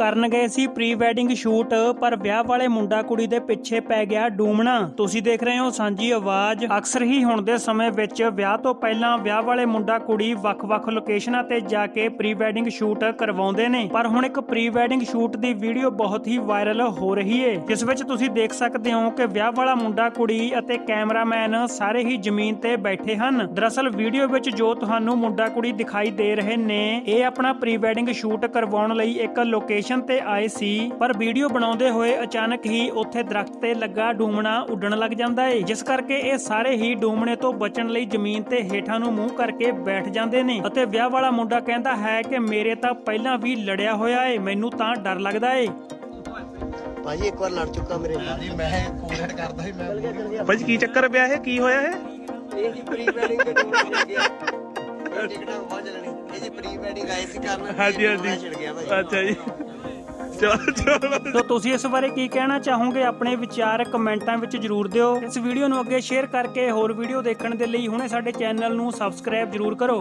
ਕਰਨ ਗਏ ਸੀ pre wedding shoot ਪਰ ਵਿਆਹ ਵਾਲੇ ਮੁੰਡਾ ਕੁੜੀ ਦੇ ਪਿੱਛੇ ਪੈ ਗਿਆ ਡੂਮਣਾ। ਤੁਸੀਂ ਦੇਖ ਰਹੇ ਹੋ ਸਾਂਝੀ ਆਵਾਜ਼। ਅਕਸਰ ਹੀ ਹੁਣ ਦੇ ਸਮੇਂ ਵਿੱਚ ਵਿਆਹ ਤੋਂ ਪਹਿਲਾਂ ਵਿਆਹ ਵਾਲੇ ਮੁੰਡਾ ਕੁੜੀ ਵੱਖ-ਵੱਖ ਲੋਕੇਸ਼ਨਾਂ ਤੇ ਜਾ ਕੇ ਪ੍ਰੀ ਵੈਡਿੰਗ ਸ਼ੂਟ ਕਰਵਾਉਂਦੇ ਨੇ। ਪਰ ਹੁਣ ਇੱਕ ਪ੍ਰੀ ਵੈਡਿੰਗ ਸ਼ੂਟ ਦੀ ਵੀਡੀਓ ਬਹੁਤ ਹੀ ਵਾਇਰਲ ਹੋ ਰਹੀ ਏ। ਜਿਸ ਵਿੱਚ ਤੁਸੀਂ ਦੇਖ ਸਕਦੇ ਹੋ ਕਿ ਵਿਆਹ ਵਾਲਾ ਮੁੰਡਾ ਕੁੜੀ ਅਤੇ ਕੈਮਰਾਮੈਨ ਸਾਰੇ ਹੀ ਜ਼ਮੀਨ ਤੇ ਬੈਠੇ ਹਨ। ਦਰਅਸਲ ਵੀਡੀਓ ਵਿੱਚ ਜੋ ਤੁਹਾਨੂੰ ਮੁੰਡਾ ਕੁੜੀ ਦਿਖਾਈ ਦੇ ਰਹੇ ਨੇ, ਇਹ ਆਪਣਾ ਪ੍ਰੀ ਵੈਡਿੰਗ ਸ਼ੂਟ ਕਰਵਾਉਣ ਲਈ ਇੱਕ ਲੋਕੇਸ਼ਨ ਤੇ ਆਏ ਸੀ ਪਰ ਵੀਡੀਓ ਬਣਾਉਂਦੇ ਹੋਏ ਅਚਾਨਕ ਹੀ ਉੱਥੇ ਦਰਖਤ ਤੇ ਲੱਗਾ ਡੂਮਣਾ ਉੱਡਣ ਲੱਗ ਜਾਂਦਾ ਏ ਜਿਸ ਕਰਕੇ ਇਹ ਸਾਰੇ ਹੀ ਡੂਮਣੇ ਤੋਂ ਬਚਣ ਲਈ ਜ਼ਮੀਨ ਤੇ ਹੇਠਾਂ ਨੂੰ ਮੂੰਹ ਕਰਕੇ ਬੈਠ ਜਾਂਦੇ ਨੇ। ਅਤੇ ਵਿਆਹ ਵਾਲਾ ਮੁੰਡਾ ਕਹਿੰਦਾ ਹੈ ਕਿ ਮੇਰੇ ਤਾਂ ਪਹਿਲਾਂ ਵੀ ਲੜਿਆ ਹੋਇਆ ਏ ਮੈਨੂੰ ਤਾਂ ਡਰ ਲੱਗਦਾ ਏ। ਭਾਜੀ ਇੱਕ ਵਾਰ ਲੜ ਚੁੱਕਾ ਮੇਰੇ ਨਾਲ। ਜੀ ਮੈਂ ਕੋਲਡ ਕਰਦਾ ਸੀ ਮੈਂ ਭਾਜੀ ਕੀ ਚੱਕਰ ਪਿਆ ਇਹ? ਕੀ ਹੋਇਆ ਇਹ? ਇਹ ਜੀ ਪ੍ਰੀ ਵੈਡਿੰਗ ਦੇ ਟੂਰ ਚਲ ਗਿਆ ਇਹ ਟਿਕਟਾਂ ਚੱਲਣੀ ਇਹ ਜੀ ਪ੍ਰੀ ਵੈਡਿੰਗ ਆਏ ਸੀ ਕਰਨ। ਹਾਂਜੀ ਇਹ ਹਾਂਜੀ ਚਲ ਗਿਆ ਭਾਜੀ ਅੱਛਾ ਜੀ। ਚਲੋ ਚਲੋ। ਤੋ ਤੁਸੀਂ ਇਸ ਬਾਰੇ ਕੀ ਕਹਿਣਾ ਚਾਹੋਗੇ? ਆਪਣੇ ਵਿਚਾਰ ਕਮੈਂਟਾਂ ਵਿੱਚ ਜਰੂਰ ਦਿਓ। ਇਸ ਵੀਡੀਓ ਨੂੰ ਅੱਗੇ ਸ਼ੇਅਰ ਕਰਕੇ ਹੋਰ ਵੀਡੀਓ ਦੇਖਣ ਦੇ ਲਈ ਹੁਣੇ ਸਾਡੇ ਚੈਨਲ ਨੂੰ ਸਬਸਕ੍ਰਾਈਬ ਜਰੂਰ ਕਰੋ।